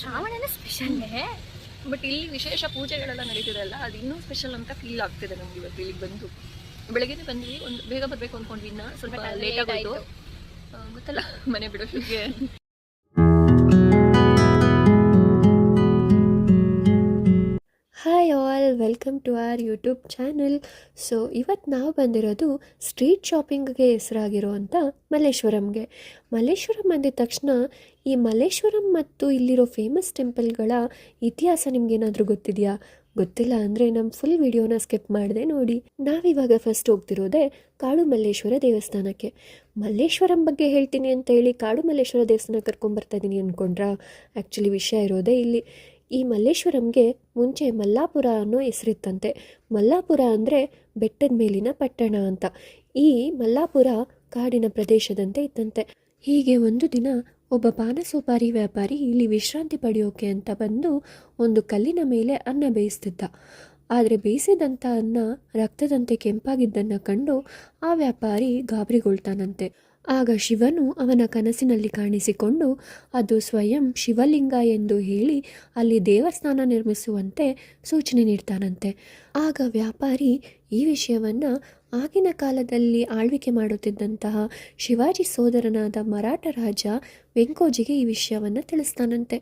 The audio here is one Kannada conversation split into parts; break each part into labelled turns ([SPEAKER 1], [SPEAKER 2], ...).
[SPEAKER 1] ಶ್ರಾವಣನ ಸ್ಪೆಷಲ್ಲೇ
[SPEAKER 2] ಬಟ್ ಇಲ್ಲಿ ವಿಶೇಷ ಪೂಜೆಗಳೆಲ್ಲ ನಡೀತಿದೆ ಅಲ್ಲ ಅದು ಇನ್ನೂ ಸ್ಪೆಷಲ್ ಅಂತ ಫೀಲ್ ಆಗ್ತಿದೆ ನಮ್ಗೆ ಇವತ್ತು ಇಲ್ಲಿಗೆ ಬಂದು. ಬೆಳಗ್ಗೆನೇ ಬಂದ್ವಿ ಒಂದು ಬೇಗ ಬರ್ಬೇಕು ಅನ್ಕೊಂಡ್ವಿ ಇನ್ನ ಸ್ವಲ್ಪ ಲೇಟ್ ಆಗೋಯ್ತು. ಗೊತ್ತಲ್ಲ ಮನೆ ಬಿಡೋಷ್ಟಿಗೆ
[SPEAKER 3] all welcome to our YouTube channel so ಇವತ್ತು ನಾವು ಬಂದಿರೋದು ಸ್ಟ್ರೀಟ್ ಶಾಪಿಂಗ್ಗೆ ಹೆಸರಾಗಿರುವಂಥ ಮಲ್ಲೇಶ್ವರಂಗೆ. ಮಲ್ಲೇಶ್ವರಂ ಅಂದಿದ ತಕ್ಷಣ ಈ ಮಲ್ಲೇಶ್ವರಂ ಮತ್ತು ಇಲ್ಲಿರೋ ಫೇಮಸ್ ಟೆಂಪಲ್ಗಳ ಇತಿಹಾಸ ನಿಮ್ಗೇನಾದರೂ ಗೊತ್ತಿದೆಯಾ? ಗೊತ್ತಿಲ್ಲ ಅಂದರೆ ನಮ್ಮ ಫುಲ್ ವಿಡಿಯೋನ ಸ್ಕಿಪ್ ಮಾಡಿದೆ ನೋಡಿ. ನಾವಿವಾಗ ಫಸ್ಟ್ ಹೋಗ್ತಿರೋದೇ ಕಾಡು ಮಲ್ಲೇಶ್ವರ ದೇವಸ್ಥಾನಕ್ಕೆ. ಮಲ್ಲೇಶ್ವರಂ ಬಗ್ಗೆ ಹೇಳ್ತೀನಿ ಅಂತ ಹೇಳಿ ಕಾಡು ಮಲ್ಲೇಶ್ವರ ದೇವಸ್ಥಾನ ಕರ್ಕೊಂಬರ್ತಾ ಇದ್ದೀನಿ ಅಂದ್ಕೊಂಡ್ರಾ ಆ್ಯಕ್ಚುಲಿ ವಿಷಯ ಇರೋದೇ ಇಲ್ಲಿ. ಈ ಮಲ್ಲೇಶ್ವರಂಗೆ ಮುಂಚೆ ಮಲ್ಲಾಪುರ ಅನ್ನೋ ಹೆಸರಿತ್ತಂತೆ. ಮಲ್ಲಾಪುರ ಅಂದರೆ ಬೆಟ್ಟದ ಮೇಲಿನ ಪಟ್ಟಣ ಅಂತ. ಈ ಮಲ್ಲಾಪುರ ಕಾಡಿನ ಪ್ರದೇಶದಂತೆ ಇತ್ತಂತೆ. ಹೀಗೆ ಒಂದು ದಿನ ಒಬ್ಬ ಪಾನಸೋಪಾರಿ ವ್ಯಾಪಾರಿ ಇಲ್ಲಿ ವಿಶ್ರಾಂತಿ ಪಡೆಯೋಕೆ ಅಂತ ಬಂದು ಒಂದು ಕಲ್ಲಿನ ಮೇಲೆ ಅನ್ನ ಬೇಯಿಸ್ತಿದ್ದ. ಆದರೆ ಬೇಯಿಸಿದಂಥ ಅನ್ನ ರಕ್ತದಂತೆ ಕೆಂಪಾಗಿದ್ದನ್ನು ಕಂಡು ಆ ವ್ಯಾಪಾರಿ ಗಾಬರಿಗೊಳ್ತಾನಂತೆ. ಆಗ ಶಿವನು ಅವನ ಕನಸಿನಲ್ಲಿ ಕಾಣಿಸಿಕೊಂಡು, ಅದು ಸ್ವಯಂ ಶಿವಲಿಂಗ ಎಂದು ಹೇಳಿ ಅಲ್ಲಿ ದೇವಸ್ಥಾನ ನಿರ್ಮಿಸುವಂತೆ ಸೂಚನೆ ನೀಡ್ತಾನಂತೆ. ಆಗ ವ್ಯಾಪಾರಿ ಈ ವಿಷಯವನ್ನು ಆಗಿನ ಕಾಲದಲ್ಲಿ ಆಳ್ವಿಕೆ ಮಾಡುತ್ತಿದ್ದಂತಹ ಶಿವಾಜಿ ಸೋದರನಾದ ಮರಾಠ ರಾಜ ವೆಂಕೋಜಿಗೆ ಈ ವಿಷಯವನ್ನು ತಿಳಿಸ್ತಾನಂತೆ.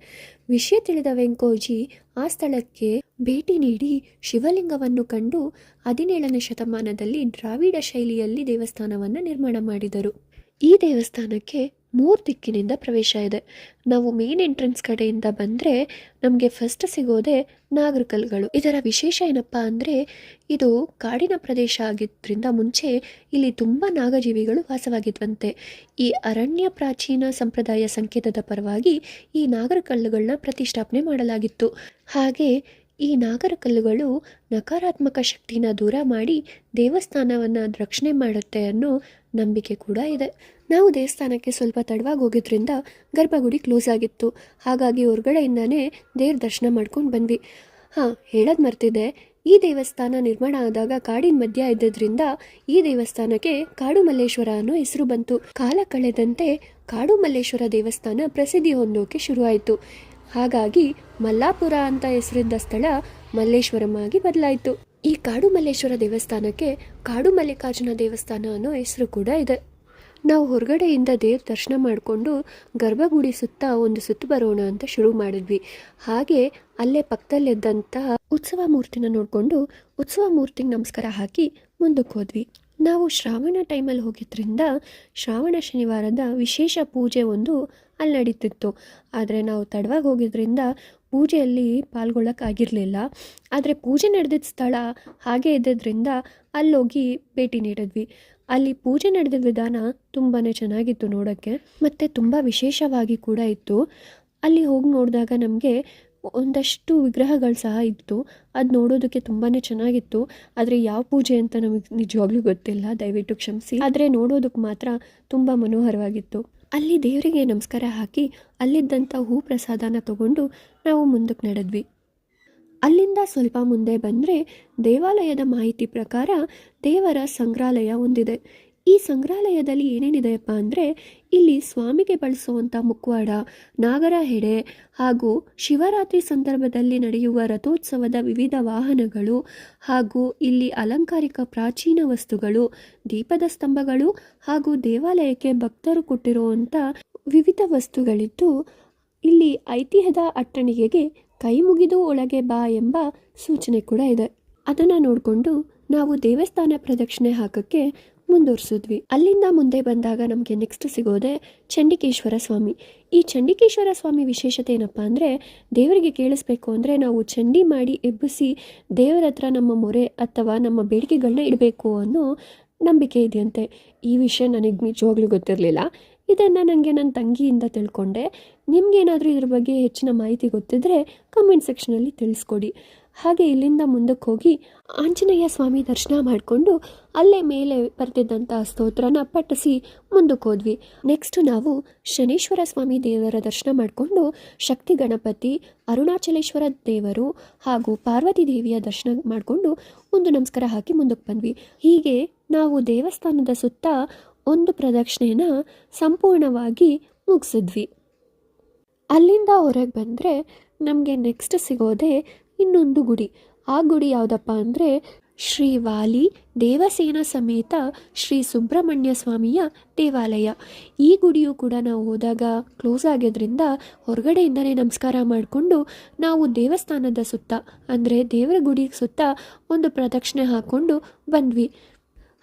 [SPEAKER 3] ವಿಷಯ ತಿಳಿದ ವೆಂಕೋಜಿ ಆ ಸ್ಥಳಕ್ಕೆ ಭೇಟಿ ನೀಡಿ ಶಿವಲಿಂಗವನ್ನು ಕಂಡು ಹದಿನೇಳನೇ ಶತಮಾನದಲ್ಲಿ ದ್ರಾವಿಡ ಶೈಲಿಯಲ್ಲಿ ದೇವಸ್ಥಾನವನ್ನು ನಿರ್ಮಾಣ ಮಾಡಿದರು. ಈ ದೇವಸ್ಥಾನಕ್ಕೆ ಮೂರು ದಿಕ್ಕಿನಿಂದ ಪ್ರವೇಶ ಇದೆ. ನಾವು ಮೇನ್ ಎಂಟ್ರೆನ್ಸ್ ಕಡೆಯಿಂದ ಬಂದರೆ ನಮಗೆ ಫಸ್ಟ್ ಸಿಗೋದೇ ನಾಗರಕಲ್ಗಳು. ಇದರ ವಿಶೇಷ ಏನಪ್ಪ ಅಂದರೆ ಇದು ಕಾಡಿನ ಪ್ರದೇಶ ಆಗಿದ್ದರಿಂದ ಮುಂಚೆ ಇಲ್ಲಿ ತುಂಬ ನಾಗಜೀವಿಗಳು ವಾಸವಾಗಿದ್ವಂತೆ. ಈ ಅರಣ್ಯ ಪ್ರಾಚೀನ ಸಂಪ್ರದಾಯ ಸಂಕೇತದ ಪರವಾಗಿ ಈ ನಾಗರಕಲ್ಲುಗಳನ್ನ ಪ್ರತಿಷ್ಠಾಪನೆ ಮಾಡಲಾಗಿತ್ತು. ಹಾಗೆ ಈ ನಾಗರಕಲ್ಲುಗಳು ನಕಾರಾತ್ಮಕ ಶಕ್ತಿನ ದೂರ ಮಾಡಿ ದೇವಸ್ಥಾನವನ್ನು ರಕ್ಷಣೆ ಮಾಡುತ್ತೆ ಅನ್ನೋ ನಂಬಿಕೆ ಕೂಡ ಇದೆ. ನಾವು ದೇವಸ್ಥಾನಕ್ಕೆ ಸ್ವಲ್ಪ ತಡವಾಗಿ ಹೋಗಿದ್ರಿಂದ ಗರ್ಭಗುಡಿ ಕ್ಲೋಸ್ ಆಗಿತ್ತು. ಹಾಗಾಗಿ ಹೊರಗಡೆಯಿಂದನೇ ದೇವ್ರ ದರ್ಶನ ಮಾಡ್ಕೊಂಡು ಬಂದ್ವಿ. ಹಾಂ, ಹೇಳೋದು ಮರ್ತಿದೆ ಈ ದೇವಸ್ಥಾನ ನಿರ್ಮಾಣ ಆದಾಗ ಕಾಡಿನ ಮಧ್ಯ ಇದ್ದದ್ರಿಂದ ಈ ದೇವಸ್ಥಾನಕ್ಕೆ ಕಾಡು ಮಲ್ಲೇಶ್ವರ ಅನ್ನೋ ಹೆಸರು ಬಂತು. ಕಾಲ ಕಳೆದಂತೆ ಕಾಡು ಮಲ್ಲೇಶ್ವರ ದೇವಸ್ಥಾನ ಪ್ರಸಿದ್ಧಿ ಹೊಂದೋಕೆ ಶುರುವಾಯಿತು. ಹಾಗಾಗಿ ಮಲ್ಲಾಪುರ ಅಂತ ಹೆಸರಿದ್ದ ಸ್ಥಳ ಮಲ್ಲೇಶ್ವರಂ ಆಗಿ ಬದಲಾಯಿತು. ಈ ಕಾಡು ಮಲ್ಲೇಶ್ವರ ದೇವಸ್ಥಾನಕ್ಕೆ ಕಾಡು ಮಲ್ಲಿಕಾರ್ಜುನ ದೇವಸ್ಥಾನ ಅನ್ನೋ ಹೆಸರು ಕೂಡ ಇದೆ. ನಾವು ಹೊರಗಡೆಯಿಂದ ದೇವ್ರ ದರ್ಶನ ಮಾಡಿಕೊಂಡು ಗರ್ಭಗುಡಿ ಸುತ್ತ ಒಂದು ಸುತ್ತು ಬರೋಣ ಅಂತ ಶುರು ಮಾಡಿದ್ವಿ. ಹಾಗೆ ಅಲ್ಲೇ ಪಕ್ಕದಲ್ಲಿದ್ದಂತಹ ಉತ್ಸವ ಮೂರ್ತಿನ ನೋಡಿಕೊಂಡು ಉತ್ಸವ ಮೂರ್ತಿಗೆ ನಮಸ್ಕಾರ ಹಾಕಿ ಮುಂದಕ್ಕೆ ಹೋದ್ವಿ. ನಾವು ಶ್ರಾವಣ ಟೈಮಲ್ಲಿ ಹೋಗಿದ್ದರಿಂದ ಶ್ರಾವಣ ಶನಿವಾರದ ವಿಶೇಷ ಪೂಜೆ ಒಂದು ಅಲ್ಲಿ ನಡೀತಿತ್ತು. ಆದರೆ ನಾವು ತಡವಾಗಿ ಹೋಗಿದ್ರಿಂದ ಪೂಜೆಯಲ್ಲಿ ಪಾಲ್ಗೊಳ್ಳೋಕ್ಕಾಗಿರಲಿಲ್ಲ. ಆದರೆ ಪೂಜೆ ನಡೆದಿದ್ದ ಸ್ಥಳ ಹಾಗೆ ಇದ್ದಿದ್ದರಿಂದ ಅಲ್ಲೋಗಿ ಭೇಟಿ ನೀಡಿದ್ವಿ. ಅಲ್ಲಿ ಪೂಜೆ ನಡೆದ ವಿಧಾನ ತುಂಬಾ ಚೆನ್ನಾಗಿತ್ತು ನೋಡೋಕ್ಕೆ. ಮತ್ತು ತುಂಬ ವಿಶೇಷವಾಗಿ ಕೂಡ ಇತ್ತು. ಅಲ್ಲಿ ಹೋಗಿ ನೋಡಿದಾಗ ನಮಗೆ ಒಂದಷ್ಟು ವಿಗ್ರಹಗಳು ಸಹ ಇತ್ತು. ಅದು ನೋಡೋದಕ್ಕೆ ತುಂಬಾ ಚೆನ್ನಾಗಿತ್ತು. ಆದರೆ ಯಾವ ಪೂಜೆ ಅಂತ ನಮಗೆ ನಿಜವಾಗ್ಲೂ ಗೊತ್ತಿಲ್ಲ. ದಯವಿಟ್ಟು ಕ್ಷಮಿಸಿ. ಆದರೆ ನೋಡೋದಕ್ಕೆ ಮಾತ್ರ ತುಂಬ ಮನೋಹರವಾಗಿತ್ತು. ಅಲ್ಲಿ ದೇವರಿಗೆ ನಮಸ್ಕಾರ ಹಾಕಿ ಅಲ್ಲಿದ್ದಂಥ ಹೂ ಪ್ರಸಾದನ ತಗೊಂಡು ನಾವು ಮುಂದಕ್ಕೆ ನಡೆದ್ವಿ. ಅಲ್ಲಿಂದ ಸ್ವಲ್ಪ ಮುಂದೆ ಬಂದರೆ ದೇವಾಲಯದ ಮಾಹಿತಿ ಪ್ರಕಾರ ದೇವರ ಸಂಗ್ರಹಾಲಯ ಒಂದಿದೆ. ಈ ಸಂಗ್ರಹಾಲಯದಲ್ಲಿ ಏನೇನಿದೆಯಪ್ಪ ಅಂದರೆ ಇಲ್ಲಿ ಸ್ವಾಮಿಗೆ ಬಳಸುವಂಥ ಮುಕ್ವಾಡ, ನಾಗರ ಹೆಡೆ ಹಾಗೂ ಶಿವರಾತ್ರಿ ಸಂದರ್ಭದಲ್ಲಿ ನಡೆಯುವ ರಥೋತ್ಸವದ ವಿವಿಧ ವಾಹನಗಳು ಹಾಗೂ ಇಲ್ಲಿ ಅಲಂಕಾರಿಕ ಪ್ರಾಚೀನ ವಸ್ತುಗಳು, ದೀಪದ ಸ್ತಂಭಗಳು ಹಾಗೂ ದೇವಾಲಯಕ್ಕೆ ಭಕ್ತರು ಕೊಟ್ಟಿರುವಂಥ ವಿವಿಧ ವಸ್ತುಗಳಿದ್ದು, ಇಲ್ಲಿ ಐತಿಹ್ಯದ ಅಟ್ಟಣಿಗೆಗೆ ಕೈ ಮುಗಿದು ಒಳಗೆ ಬಾ ಎಂಬ ಸೂಚನೆ ಕೂಡ ಇದೆ. ಅದನ್ನು ನೋಡಿಕೊಂಡು ನಾವು ದೇವಸ್ಥಾನ ಪ್ರದಕ್ಷಿಣೆ ಹಾಕಕ್ಕೆ ಮುಂದುವರಿಸಿದ್ವಿ. ಅಲ್ಲಿಂದ ಮುಂದೆ ಬಂದಾಗ ನಮಗೆ ನೆಕ್ಸ್ಟ್ ಸಿಗೋದೆ ಚಂಡಿಕೇಶ್ವರ ಸ್ವಾಮಿ. ಈ ಚಂಡಿಕೇಶ್ವರ ಸ್ವಾಮಿ ವಿಶೇಷತೆ ಏನಪ್ಪ ಅಂದರೆ ದೇವರಿಗೆ ಕೇಳಿಸ್ಬೇಕು ಅಂದರೆ ನಾವು ಚಂಡಿ ಮಾಡಿ ಎಬ್ಬಿಸಿ ದೇವರ ಹತ್ರ ನಮ್ಮ ಮೊರೆ ಅಥವಾ ನಮ್ಮ ಬೇಡಿಕೆಗಳನ್ನ ಇಡಬೇಕು ಅನ್ನೋ ನಂಬಿಕೆ ಇದೆಯಂತೆ. ಈ ವಿಷಯ ನನಗೆ ನಿಜವಾಗ್ಲೂ ಗೊತ್ತಿರಲಿಲ್ಲ. ಇದನ್ನು ನನಗೆ ನನ್ನ ತಂಗಿಯಿಂದ ತಿಳ್ಕೊಂಡೆ. ನಿಮಗೇನಾದರೂ ಇದ್ರ ಬಗ್ಗೆ ಹೆಚ್ಚಿನ ಮಾಹಿತಿ ಗೊತ್ತಿದ್ದರೆ ಕಮೆಂಟ್ ಸೆಕ್ಷನಲ್ಲಿ ತಿಳಿಸ್ಕೊಡಿ. ಹಾಗೆ ಇಲ್ಲಿಂದ ಮುಂದಕ್ಕೆ ಹೋಗಿ ಆಂಜನೇಯ ಸ್ವಾಮಿ ದರ್ಶನ ಮಾಡಿಕೊಂಡು ಅಲ್ಲೇ ಮೇಲೆ ಬರೆದಿದ್ದಂಥ ಸ್ತೋತ್ರನ ಪಠಿಸಿ ಮುಂದಕ್ಕೆ ಹೋದ್ವಿ. ನೆಕ್ಸ್ಟ್ ನಾವು ಶನೇಶ್ವರ ಸ್ವಾಮಿ ದೇವರ ದರ್ಶನ ಮಾಡಿಕೊಂಡು ಶಕ್ತಿ ಗಣಪತಿ, ಅರುಣಾಚಲೇಶ್ವರ ದೇವರು ಹಾಗೂ ಪಾರ್ವತಿ ದೇವಿಯ ದರ್ಶನ ಮಾಡಿಕೊಂಡು ಒಂದು ನಮಸ್ಕಾರ ಹಾಕಿ ಮುಂದಕ್ಕೆ ಬಂದ್ವಿ. ಹೀಗೆ ನಾವು ದೇವಸ್ಥಾನದ ಸುತ್ತ ಒಂದು ಪ್ರದಕ್ಷಿಣೆನ ಸಂಪೂರ್ಣವಾಗಿ ಮುಗಿಸಿದ್ವಿ. ಅಲ್ಲಿಂದ ಹೊರಗೆ ಬಂದರೆ ನಮಗೆ ನೆಕ್ಸ್ಟ್ ಸಿಗೋದೇ ಇನ್ನೊಂದು ಗುಡಿ. ಆ ಗುಡಿ ಯಾವುದಪ್ಪ ಅಂದರೆ ಶ್ರೀ ವಾಲಿ ದೇವಸೇನ ಸಮೇತ ಶ್ರೀ ಸುಬ್ರಹ್ಮಣ್ಯ ಸ್ವಾಮಿಯ ದೇವಾಲಯ. ಈ ಗುಡಿಯು ಕೂಡ ನಾವು ಹೋದಾಗ ಕ್ಲೋಸ್ ಆಗಿದ್ರಿಂದ ಹೊರಗಡೆಯಿಂದಲೇ ನಮಸ್ಕಾರ ಮಾಡಿಕೊಂಡು ನಾವು ದೇವಸ್ಥಾನದ ಸುತ್ತ, ಅಂದರೆ ದೇವರ ಗುಡಿ ಸುತ್ತ ಒಂದು ಪ್ರದಕ್ಷಿಣೆ ಹಾಕ್ಕೊಂಡು ಬಂದ್ವಿ.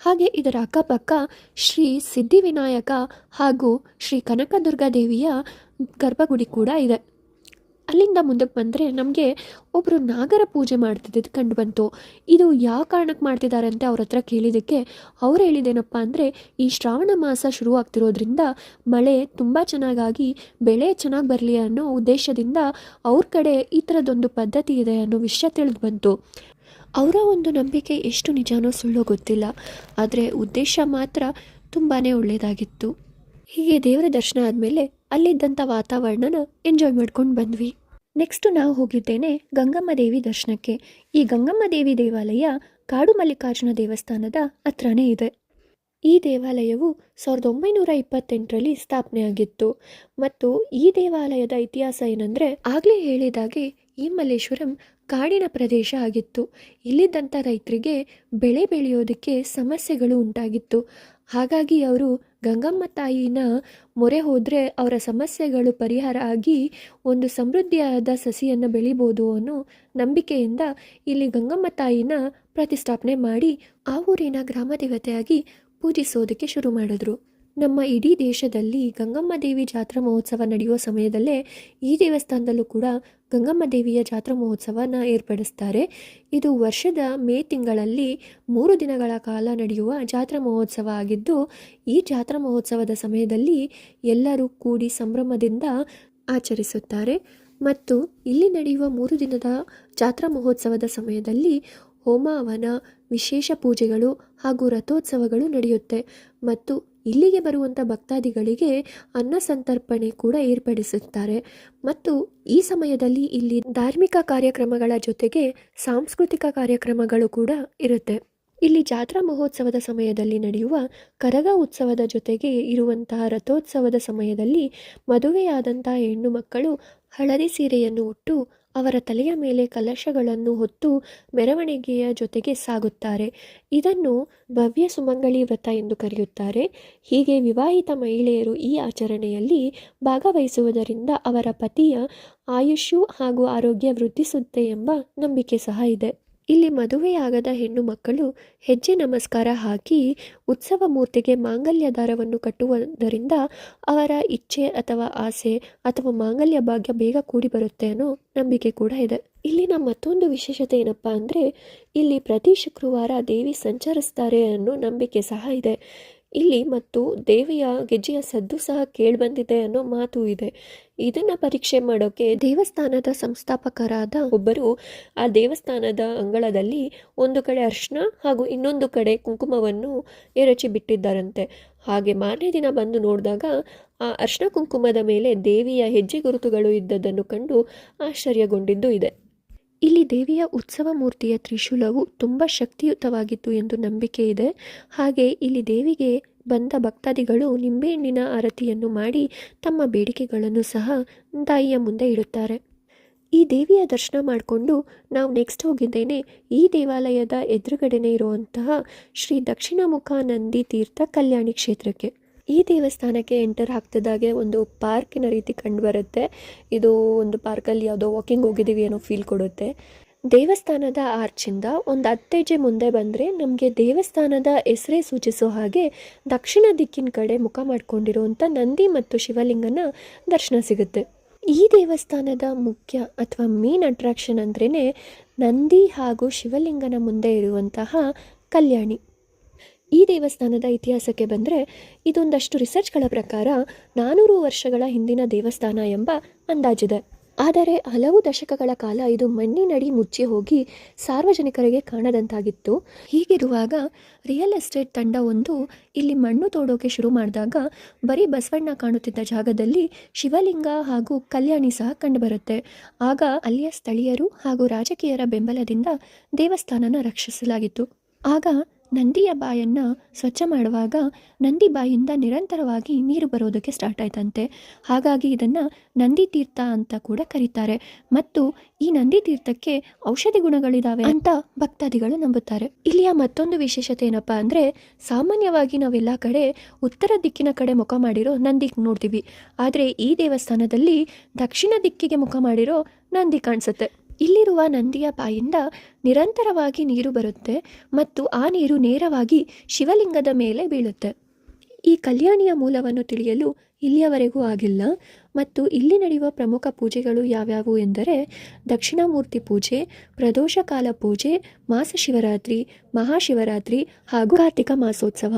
[SPEAKER 3] ಹಾಗೆ ಇದರ ಅಕ್ಕಪಕ್ಕ ಶ್ರೀ ಸಿದ್ಧಿವಿನಾಯಕ ಹಾಗೂ ಶ್ರೀ ಕನಕದುರ್ಗ ದೇವಿಯ ಗರ್ಭಗುಡಿ ಕೂಡ ಇದೆ. ಅಲ್ಲಿಂದ ಮುಂದಕ್ಕೆ ಬಂದರೆ ನಮಗೆ ಒಬ್ಬರು ನಾಗರ ಪೂಜೆ ಮಾಡ್ತಿದ್ದು ಕಂಡು ಬಂತು. ಇದು ಯಾವ ಕಾರಣಕ್ಕೆ ಮಾಡ್ತಿದ್ದಾರೆ ಅಂತ ಅವ್ರ ಹತ್ರ ಕೇಳಿದ್ದಕ್ಕೆ ಅವ್ರು ಹೇಳಿದೇನಪ್ಪ ಅಂದರೆ, ಈ ಶ್ರಾವಣ ಮಾಸ ಶುರು ಆಗ್ತಿರೋದ್ರಿಂದ ಮಳೆ ತುಂಬ ಚೆನ್ನಾಗಾಗಿ ಬೆಳೆ ಚೆನ್ನಾಗಿ ಬರಲಿ ಅನ್ನೋ ಉದ್ದೇಶದಿಂದ ಅವ್ರ ಕಡೆ ಈ ಥರದೊಂದು ಪದ್ಧತಿ ಇದೆ ಅನ್ನೋ ವಿಷಯ ತಿಳಿದು ಬಂತು. ಅವರ ಒಂದು ನಂಬಿಕೆ ಎಷ್ಟು ನಿಜಾನೋ ಸುಳ್ಳೋ ಗೊತ್ತಿಲ್ಲ. ಆದರೆ ಉದ್ದೇಶ ಮಾತ್ರ ತುಂಬಾ ಒಳ್ಳೆಯದಾಗಿತ್ತು ಹೀಗೆ ದೇವರ ದರ್ಶನ ಆದಮೇಲೆ ಅಲ್ಲಿದ್ದಂಥ ವಾತಾವರಣನ ಎಂಜಾಯ್ ಮಾಡ್ಕೊಂಡು ಬಂದ್ವಿ. ನೆಕ್ಸ್ಟು ನಾವು ಹೋಗಿದ್ದೇನೆ ಗಂಗಮ್ಮ ದೇವಿ ದರ್ಶನಕ್ಕೆ. ಈ ಗಂಗಮ್ಮ ದೇವಿ ದೇವಾಲಯ ಕಾಡು ಮಲ್ಲಿಕಾರ್ಜುನ ದೇವಸ್ಥಾನದ ಹತ್ರನೇ ಇದೆ. ಈ ದೇವಾಲಯವು ಸಾವಿರದ ಒಂಬೈನೂರ ಇಪ್ಪತ್ತೆಂಟರಲ್ಲಿ ಸ್ಥಾಪನೆಯಾಗಿತ್ತು ಮತ್ತು ಈ ದೇವಾಲಯದ ಇತಿಹಾಸ ಏನಂದರೆ ಆಗಲೇ ಹೇಳಿದಾಗೆ ಈ ಮಲ್ಲೇಶ್ವರಂ ಕಾಡಿನ ಪ್ರದೇಶ ಆಗಿತ್ತು. ಇಲ್ಲಿದ್ದಂಥ ರೈತರಿಗೆ ಬೆಳೆ ಬೆಳೆಯೋದಕ್ಕೆ ಸಮಸ್ಯೆಗಳು ಉಂಟಾಗಿತ್ತು. ಹಾಗಾಗಿ ಅವರು ಗಂಗಮ್ಮ ತಾಯಿನ ಮೊರೆ ಹೋದರೆ ಅವರ ಸಮಸ್ಯೆಗಳು ಪರಿಹಾರ ಆಗಿ ಒಂದು ಸಮೃದ್ಧಿಯಾದ ಸಸಿಯನ್ನು ಬೆಳಿಬೋದು ಅನ್ನೋ ನಂಬಿಕೆಯಿಂದ ಇಲ್ಲಿ ಗಂಗಮ್ಮ ತಾಯಿನ ಪ್ರತಿಷ್ಠಾಪನೆ ಮಾಡಿ ಆ ಊರಿನ ಗ್ರಾಮ ದೇವತೆಯಾಗಿ ಪೂಜಿಸೋದಕ್ಕೆ ಶುರು ಮಾಡಿದ್ರು. ನಮ್ಮ ಇಡೀ ದೇಶದಲ್ಲಿ ಗಂಗಮ್ಮ ದೇವಿ ಜಾತ್ರಾ ಮಹೋತ್ಸವ ನಡೆಯುವ ಸಮಯದಲ್ಲೇ ಈ ದೇವಸ್ಥಾನದಲ್ಲೂ ಕೂಡ ಗಂಗಮ್ಮ ದೇವಿಯ ಜಾತ್ರಾ ಮಹೋತ್ಸವನ ಏರ್ಪಡಿಸ್ತಾರೆ. ಇದು ವರ್ಷದ ಮೇ ತಿಂಗಳಲ್ಲಿ ಮೂರು ದಿನಗಳ ಕಾಲ ನಡೆಯುವ ಜಾತ್ರಾ ಮಹೋತ್ಸವ ಆಗಿದ್ದು, ಈ ಜಾತ್ರಾ ಮಹೋತ್ಸವದ ಸಮಯದಲ್ಲಿ ಎಲ್ಲರೂ ಕೂಡಿ ಸಂಭ್ರಮದಿಂದ ಆಚರಿಸುತ್ತಾರೆ. ಮತ್ತು ಇಲ್ಲಿ ನಡೆಯುವ ಮೂರು ದಿನದ ಜಾತ್ರಾ ಮಹೋತ್ಸವದ ಸಮಯದಲ್ಲಿ ಹೋಮ ಹವನ ವಿಶೇಷ ಪೂಜೆಗಳು ಹಾಗೂ ರಥೋತ್ಸವಗಳು ನಡೆಯುತ್ತೆ. ಮತ್ತು ಇಲ್ಲಿಗೆ ಬರುವಂಥ ಭಕ್ತಾದಿಗಳಿಗೆ ಅನ್ನ ಸಂತರ್ಪಣೆ ಕೂಡ ಏರ್ಪಡಿಸುತ್ತಾರೆ. ಮತ್ತು ಈ ಸಮಯದಲ್ಲಿ ಇಲ್ಲಿ ಧಾರ್ಮಿಕ ಕಾರ್ಯಕ್ರಮಗಳ ಜೊತೆಗೆ ಸಾಂಸ್ಕೃತಿಕ ಕಾರ್ಯಕ್ರಮಗಳು ಕೂಡ ಇರುತ್ತೆ. ಇಲ್ಲಿ ಜಾತ್ರಾ ಮಹೋತ್ಸವದ ಸಮಯದಲ್ಲಿ ನಡೆಯುವ ಕರಗ ಉತ್ಸವದ ಜೊತೆಗೆ ಇರುವಂತಹ ರಥೋತ್ಸವದ ಸಮಯದಲ್ಲಿ ಮದುವೆಯಾದಂತಹ ಹೆಣ್ಣು ಮಕ್ಕಳು ಹಳದಿ ಸೀರೆಯನ್ನು ಉಟ್ಟು ಅವರ ತಲೆಯ ಮೇಲೆ ಕಲಶಗಳನ್ನು ಹೊತ್ತು ಮೆರವಣಿಗೆಯ ಜೊತೆಗೆ ಸಾಗುತ್ತಾರೆ. ಇದನ್ನು ಭವ್ಯ ಸುಮಂಗಳಿ ವ್ರತ ಎಂದು ಕರೆಯುತ್ತಾರೆ. ಹೀಗೆ ವಿವಾಹಿತ ಮಹಿಳೆಯರು ಈ ಆಚರಣೆಯಲ್ಲಿ ಭಾಗವಹಿಸುವುದರಿಂದ ಅವರ ಪತಿಯ ಆಯುಷ್ಯು ಹಾಗೂ ಆರೋಗ್ಯ ವೃದ್ಧಿಸುತ್ತೆ ಎಂಬ ನಂಬಿಕೆ ಸಹ ಇದೆ. ಇಲ್ಲಿ ಮದುವೆಯಾಗದ ಹೆಣ್ಣು ಮಕ್ಕಳು ಹೆಜ್ಜೆ ನಮಸ್ಕಾರ ಹಾಕಿ ಉತ್ಸವ ಮೂರ್ತಿಗೆ ಮಾಂಗಲ್ಯ ದಾರವನ್ನು ಕಟ್ಟುವುದರಿಂದ ಅವರ ಇಚ್ಛೆ ಅಥವಾ ಆಸೆ ಅಥವಾ ಮಾಂಗಲ್ಯ ಭಾಗ್ಯ ಬೇಗ ಕೂಡಿ ಬರುತ್ತೆ ಅನ್ನೋ ನಂಬಿಕೆ ಕೂಡ ಇದೆ. ಇಲ್ಲಿನ ಮತ್ತೊಂದು ವಿಶೇಷತೆ ಏನಪ್ಪಾ ಅಂದರೆ ಇಲ್ಲಿ ಪ್ರತಿ ಶುಕ್ರವಾರ ದೇವಿ ಸಂಚರಿಸ್ತಾರೆ ಅನ್ನೋ ನಂಬಿಕೆ ಸಹ ಇದೆ. ಇಲ್ಲಿ ಮತ್ತು ದೇವಿಯ ಗೆಜ್ಜೆಯ ಸದ್ದು ಸಹ ಕೇಳಿಬಂದಿದೆ ಅನ್ನೋ ಮಾತು ಇದೆ. ಇದನ್ನ ಪರೀಕ್ಷೆ ಮಾಡೋಕೆ ದೇವಸ್ಥಾನದ ಸಂಸ್ಥಾಪಕರಾದ ಒಬ್ಬರು ಆ ದೇವಸ್ಥಾನದ ಅಂಗಳದಲ್ಲಿ ಒಂದು ಕಡೆ ಅರ್ಶನ ಹಾಗೂ ಇನ್ನೊಂದು ಕಡೆ ಕುಂಕುಮವನ್ನು ಎರಚಿ ಬಿಟ್ಟಿದ್ದಾರಂತೆ. ಹಾಗೆ ಮಾರನೇ ದಿನ ಬಂದು ನೋಡಿದಾಗ ಆ ಅರ್ಶನ ಕುಂಕುಮದ ಮೇಲೆ ದೇವಿಯ ಹೆಜ್ಜೆ ಗುರುತುಗಳು ಇದ್ದದ್ದನ್ನು ಕಂಡು ಆಶ್ಚರ್ಯಗೊಂಡಿದ್ದು ಇದೆ. ಇಲ್ಲಿ ದೇವಿಯ ಉತ್ಸವ ಮೂರ್ತಿಯ ತ್ರಿಶೂಲವು ತುಂಬ ಶಕ್ತಿಯುತವಾಗಿತ್ತು ಎಂದು ನಂಬಿಕೆ ಇದೆ. ಹಾಗೆ ಇಲ್ಲಿ ದೇವಿಗೆ ಬಂದ ಭಕ್ತಾದಿಗಳು ನಿಂಬೆಹಣ್ಣಿನ ಆರತಿಯನ್ನು ಮಾಡಿ ತಮ್ಮ ಬೇಡಿಕೆಗಳನ್ನು ಸಹ ತಾಯಿಯ ಮುಂದೆ ಇಡುತ್ತಾರೆ. ಈ ದೇವಿಯ ದರ್ಶನ ಮಾಡಿಕೊಂಡು ನಾವು ನೆಕ್ಸ್ಟ್ ಹೋಗಿದ್ದೇನೆ. ಈ ದೇವಾಲಯದ ಎದುರುಗಡೆನೇ ಇರುವಂತಹ ಶ್ರೀ ದಕ್ಷಿಣಮುಖ ನಂದಿ ತೀರ್ಥ ಕಲ್ಯಾಣಿ ಕ್ಷೇತ್ರಕ್ಕೆ. ಈ ದೇವಸ್ಥಾನಕ್ಕೆ ಎಂಟರ್ ಆಗ್ತಿದ್ದಾಗೆ ಒಂದು ಪಾರ್ಕಿನ ರೀತಿ ಕಂಡುಬರುತ್ತೆ. ಇದು ಒಂದು ಪಾರ್ಕಲ್ಲಿ ಯಾವುದೋ ವಾಕಿಂಗ್ ಹೋಗಿದ್ದೀವಿ ಅನ್ನೋ ಫೀಲ್ ಕೊಡುತ್ತೆ. ದೇವಸ್ಥಾನದ ಆರ್ಚಿಂದ ಒಂದು ಅತ್ತೇಜೆ ಮುಂದೆ ಬಂದರೆ ನಮಗೆ ದೇವಸ್ಥಾನದ ಹೆಸರೇ ಸೂಚಿಸೋ ಹಾಗೆ ದಕ್ಷಿಣ ದಿಕ್ಕಿನ ಕಡೆ ಮುಖ ಮಾಡಿಕೊಂಡಿರುವಂಥ ನಂದಿ ಮತ್ತು ಶಿವಲಿಂಗನ ದರ್ಶನ ಸಿಗುತ್ತೆ. ಈ ದೇವಸ್ಥಾನದ ಮುಖ್ಯ ಅಥವಾ ಮೇನ್ ಅಟ್ರಾಕ್ಷನ್ ಅಂದ್ರೇ ನಂದಿ ಹಾಗೂ ಶಿವಲಿಂಗನ ಮುಂದೆ ಇರುವಂತಹ ಕಲ್ಯಾಣಿ. ಈ ದೇವಸ್ಥಾನದ ಇತಿಹಾಸಕ್ಕೆ ಬಂದರೆ ಇದೊಂದಷ್ಟು ರಿಸರ್ಚ್ಗಳ ಪ್ರಕಾರ ನಾನೂರು ವರ್ಷಗಳ ಹಿಂದಿನ ದೇವಸ್ಥಾನ ಎಂಬ ಅಂದಾಜಿದೆ. ಆದರೆ ಹಲವು ದಶಕಗಳ ಕಾಲ ಇದು ಮಣ್ಣಿನಡಿ ಮುಚ್ಚಿ ಹೋಗಿ ಸಾರ್ವಜನಿಕರಿಗೆ ಕಾಣದಂತಾಗಿತ್ತು. ಹೀಗಿರುವಾಗ ರಿಯಲ್ ಎಸ್ಟೇಟ್ ತಂಡ ಒಂದು ಇಲ್ಲಿ ಮಣ್ಣು ತೋಡೋಕೆ ಶುರು ಮಾಡಿದಾಗ ಬರೀ ಬಸವಣ್ಣ ಕಾಣುತ್ತಿದ್ದ ಜಾಗದಲ್ಲಿ ಶಿವಲಿಂಗ ಹಾಗೂ ಕಲ್ಯಾಣಿ ಸಹ ಕಂಡುಬರುತ್ತೆ ಆಗ ಅಲ್ಲಿಯ ಸ್ಥಳೀಯರು ಹಾಗೂ ರಾಜಕೀಯರ ಬೆಂಬಲದಿಂದ ದೇವಸ್ಥಾನನ ರಕ್ಷಿಸಲಾಗಿತ್ತು. ಆಗ ನಂದಿಯ ಬಾಯನ್ನು ಸ್ವಚ್ಛ ಮಾಡುವಾಗ ನಂದಿ ಬಾಯಿಂದ ನಿರಂತರವಾಗಿ ನೀರು ಬರೋದಕ್ಕೆ ಸ್ಟಾರ್ಟ್ ಆಯ್ತಂತೆ. ಹಾಗಾಗಿ ಇದನ್ನು ನಂದಿ ತೀರ್ಥ ಅಂತ ಕೂಡ ಕರೀತಾರೆ. ಮತ್ತು ಈ ನಂದಿ ತೀರ್ಥಕ್ಕೆ ಔಷಧಿ ಗುಣಗಳಿದಾವೆ ಅಂತ ಭಕ್ತಾದಿಗಳು ನಂಬುತ್ತಾರೆ. ಇಲ್ಲಿಯ ಮತ್ತೊಂದು ವಿಶೇಷತೆ ಏನಪ್ಪ ಅಂದರೆ, ಸಾಮಾನ್ಯವಾಗಿ ನಾವೆಲ್ಲ ಕಡೆ ಉತ್ತರ ದಿಕ್ಕಿನ ಕಡೆ ಮುಖ ಮಾಡಿರೋ ನಂದಿ ನೋಡ್ತೀವಿ. ಆದರೆ ಈ ದೇವಸ್ಥಾನದಲ್ಲಿ ದಕ್ಷಿಣ ದಿಕ್ಕಿಗೆ ಮುಖ ಮಾಡಿರೋ ನಂದಿ ಕಾಣಿಸುತ್ತೆ. ಇಲ್ಲಿರುವ ನಂದಿಯ ಬಾಯಿಂದ ನಿರಂತರವಾಗಿ ನೀರು ಬರುತ್ತೆ ಮತ್ತು ಆ ನೀರು ನೇರವಾಗಿ ಶಿವಲಿಂಗದ ಮೇಲೆ ಬೀಳುತ್ತೆ. ಈ ಕಲ್ಯಾಣಿಯ ಮೂಲವನ್ನು ತಿಳಿಯಲು ಇಲ್ಲಿಯವರೆಗೂ ಆಗಿಲ್ಲ. ಮತ್ತು ಇಲ್ಲಿ ನಡೆಯುವ ಪ್ರಮುಖ ಪೂಜೆಗಳು ಯಾವ್ಯಾವು ಎಂದರೆ ದಕ್ಷಿಣಾಮೂರ್ತಿ ಪೂಜೆ ಪ್ರದೋಷ ಕಾಲ ಪೂಜೆ ಮಾಸ ಶಿವರಾತ್ರಿ ಮಹಾಶಿವರಾತ್ರಿ ಹಾಗೂ ಕಾರ್ತಿಕ ಮಾಸೋತ್ಸವ.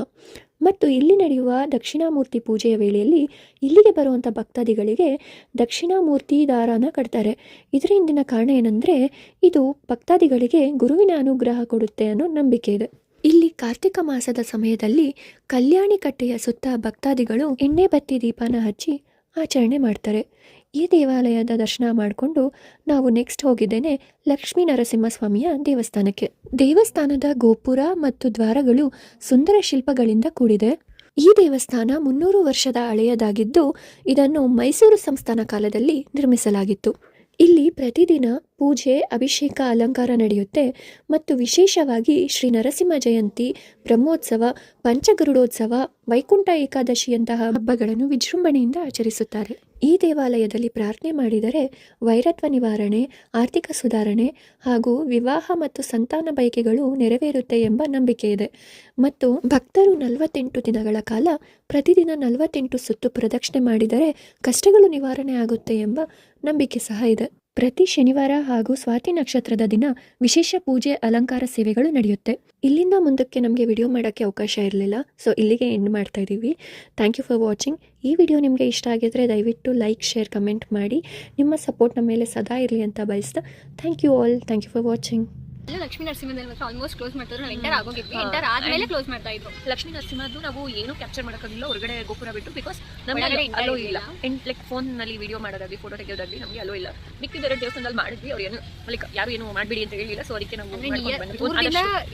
[SPEAKER 3] ಮತ್ತು ಇಲ್ಲಿ ನಡೆಯುವ ದಕ್ಷಿಣಾಮೂರ್ತಿ ಪೂಜೆಯ ವೇಳೆಯಲ್ಲಿ ಇಲ್ಲಿಗೆ ಬರುವಂಥ ಭಕ್ತಾದಿಗಳಿಗೆ ದಕ್ಷಿಣಾಮೂರ್ತಿ ದಾರಾನ ಕಟ್ತಾರೆ. ಇದರ ಹಿಂದಿನ ಕಾರಣ ಏನಂದರೆ, ಇದು ಭಕ್ತಾದಿಗಳಿಗೆ ಗುರುವಿನ ಅನುಗ್ರಹ ಕೊಡುತ್ತೆ ಅನ್ನೋ ನಂಬಿಕೆ ಇದೆ. ಇಲ್ಲಿ ಕಾರ್ತಿಕ ಮಾಸದ ಸಮಯದಲ್ಲಿ ಕಲ್ಯಾಣಿ ಕಟ್ಟೆಯ ಸುತ್ತ ಭಕ್ತಾದಿಗಳು ಎಣ್ಣೆ ಬತ್ತಿ ದೀಪನ ಹಚ್ಚಿ ಆಚರಣೆ ಮಾಡ್ತಾರೆ. ಈ ದೇವಾಲಯದ ದರ್ಶನ ಮಾಡಿಕೊಂಡು ನಾವು ನೆಕ್ಸ್ಟ್ ಹೋಗಿದ್ದೇನೆ ಲಕ್ಷ್ಮೀ ನರಸಿಂಹಸ್ವಾಮಿಯ ದೇವಸ್ಥಾನಕ್ಕೆ. ದೇವಸ್ಥಾನದ ಗೋಪುರ ಮತ್ತು ದ್ವಾರಗಳು ಸುಂದರ ಶಿಲ್ಪಗಳಿಂದ ಕೂಡಿದೆ. ಈ ದೇವಸ್ಥಾನ ಮುನ್ನೂರು ವರ್ಷದ ಹಳೆಯದಾಗಿದ್ದು ಇದನ್ನು ಮೈಸೂರು ಸಂಸ್ಥಾನ ಕಾಲದಲ್ಲಿ ನಿರ್ಮಿಸಲಾಗಿತ್ತು. ಇಲ್ಲಿ ಪ್ರತಿದಿನ ಪೂಜೆ, ಅಭಿಷೇಕ, ಅಲಂಕಾರ ನಡೆಯುತ್ತೆ ಮತ್ತು ವಿಶೇಷವಾಗಿ ಶ್ರೀ ನರಸಿಂಹ ಜಯಂತಿ, ಬ್ರಹ್ಮೋತ್ಸವ, ಪಂಚಗರುಡೋತ್ಸವ, ವೈಕುಂಠ ಏಕಾದಶಿಯಂತಹ ಹಬ್ಬಗಳನ್ನು ವಿಜೃಂಭಣೆಯಿಂದ ಆಚರಿಸುತ್ತಾರೆ. ಈ ದೇವಾಲಯದಲ್ಲಿ ಪ್ರಾರ್ಥನೆ ಮಾಡಿದರೆ ವೈರತ್ವ ನಿವಾರಣೆ, ಆರ್ಥಿಕ ಸುಧಾರಣೆ ಹಾಗೂ ವಿವಾಹ ಮತ್ತು ಸಂತಾನ ಬಯಕೆಗಳು ನೆರವೇರುತ್ತೆ ಎಂಬ ನಂಬಿಕೆ ಇದೆ. ಮತ್ತು ಭಕ್ತರು ನಲವತ್ತೆಂಟು ದಿನಗಳ ಕಾಲ ಪ್ರತಿದಿನ ನಲವತ್ತೆಂಟು ಸುತ್ತು ಪ್ರದಕ್ಷಿಣೆ ಮಾಡಿದರೆ ಕಷ್ಟಗಳು ನಿವಾರಣೆ ಆಗುತ್ತೆ ಎಂಬ ನಂಬಿಕೆ ಸಹ ಇದೆ. ಪ್ರತಿ ಶನಿವಾರ ಹಾಗೂ ಸ್ವಾತಿ ನಕ್ಷತ್ರದ ದಿನ ವಿಶೇಷ ಪೂಜೆ, ಅಲಂಕಾರ ಸೇವೆಗಳು ನಡೆಯುತ್ತೆ. ಇಲ್ಲಿಂದ ಮುಂದಕ್ಕೆ ನಮಗೆ ವಿಡಿಯೋ ಮಾಡೋಕ್ಕೆ ಅವಕಾಶ ಇರಲಿಲ್ಲ. ಸೊ ಇಲ್ಲಿಗೆ ಎಂಡ್ ಮಾಡ್ತಾ ಇದ್ದೀವಿ ಥ್ಯಾಂಕ್ ಯು ಫಾರ್ ವಾಚಿಂಗ್ ಈ ವಿಡಿಯೋ ನಿಮಗೆ ಇಷ್ಟ ಆಗಿದ್ರೆ ದಯವಿಟ್ಟು ಲೈಕ್ ಶೇರ್ ಕಮೆಂಟ್ ಮಾಡಿ. ನಿಮ್ಮ ಸಪೋರ್ಟ್ ನಮ್ಮ ಮೇಲೆ ಸದಾ ಇರಲಿ ಅಂತ ಬಯಸ್ತಾ thank you all thank you for watching
[SPEAKER 1] Lakshmi ನರಸಿಂಹದಲ್ಲಿ ಮಾತ್ರ ಆಲ್ಮೋಸ್ಟ್ ಕ್ಲೋಸ್ ಮಾಡ್ತಾರೆ ನಾವು ಎಂಟರ್ ಆಗೋಗಿದ್ವಿ ಎಂಟರ್ ಆದ್ಮೇಲೆ ಕ್ಲೋಸ್ ಮಾಡ್ತಾ ಇದ್ರು.
[SPEAKER 2] ಲಕ್ಷ್ಮೀ ನರಸಿಂಹದ್ದು ನಾವು ಏನು ಕ್ಯಾಪ್ಚರ್ ಮಾಡೋಕ್ಕಾಗಿಲ್ಲ ಹೊರಗಡೆ ಗೋಪುರ ಬಿಟ್ಟು ಬಿಕಾಸ್ ನಮಗೆ ಅಲೋ ಇಲ್ಲ. ಎಂಟ್ ಲೈಕ್ ಫೋನ್ನಲ್ಲಿ ವಿಡಿಯೋ ಮಾಡೋದಾಗಿ ಫೋಟೋ ತೆಗೆಯೋದಾಗಿ ನಮಗೆ ಅಲೋ ಇಲ್ಲ. ಮಿಕ್ಕಿದ ದೇವಸ್ಥಾನದಲ್ಲಿ ಮಾಡಿದ್ವಿ. ಅವ್ರು ಏನು ಲೈಕ್ ಯಾರು ಏನು ಮಾಡಬೇಡಿ ಅಂತ ಹೇಳಿಲ್ಲ. ಸೊ ಅದಕ್ಕೆ ನಾವು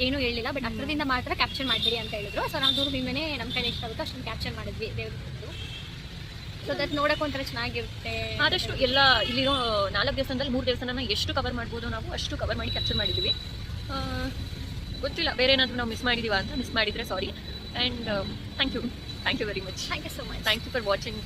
[SPEAKER 1] ಏನು ಹೇಳಿಲ್ಲ ಬಟ್ ಅದರಿಂದ ಮಾತ್ರ ಕ್ಯಾಪ್ಚರ್ ಮಾಡ್ತೀರಿ ಅಂತ ಹೇಳಿದ್ರು. ಸೊ ನಾವು ದೂರದಿಂದನೇ ನಮ್ಮ ಕೈಲಿ ಎಷ್ಟಾಗುತ್ತೋ ಅಷ್ಟೊಂದು ಕ್ಯಾಪ್ಚರ್ ಮಾಡಿದ್ವಿ ದೇವ್ರದ್ದು ಸೊ ದಟ್ ನೋಡಕ್ ಒಂಥರ ಚೆನ್ನಾಗಿರುತ್ತೆ.
[SPEAKER 2] ಆದಷ್ಟು ಎಲ್ಲ ಇಲ್ಲಿರೋ ನಾಲ್ಕು ದೇವಸ್ಥಾನದಲ್ಲಿ ಮೂರು ದೇವಸ್ಥಾನನ ಎಷ್ಟು ಕವರ್ ಮಾಡ್ಬೋದು ನಾವು ಅಷ್ಟು ಕವರ್ ಮಾಡಿ ಕ್ಯಾಪ್ಚರ್ ಮಾಡಿದ್ದೀವಿ. ಗೊತ್ತಿಲ್ಲ ಬೇರೆ ಏನಾದರೂ ನಾವು ಮಿಸ್ ಮಾಡಿದೀವ ಅಂತ ಮಿಸ್ ಮಾಡಿದರೆ sorry and thank you thank you very much
[SPEAKER 1] thank you so much
[SPEAKER 2] thank you for watching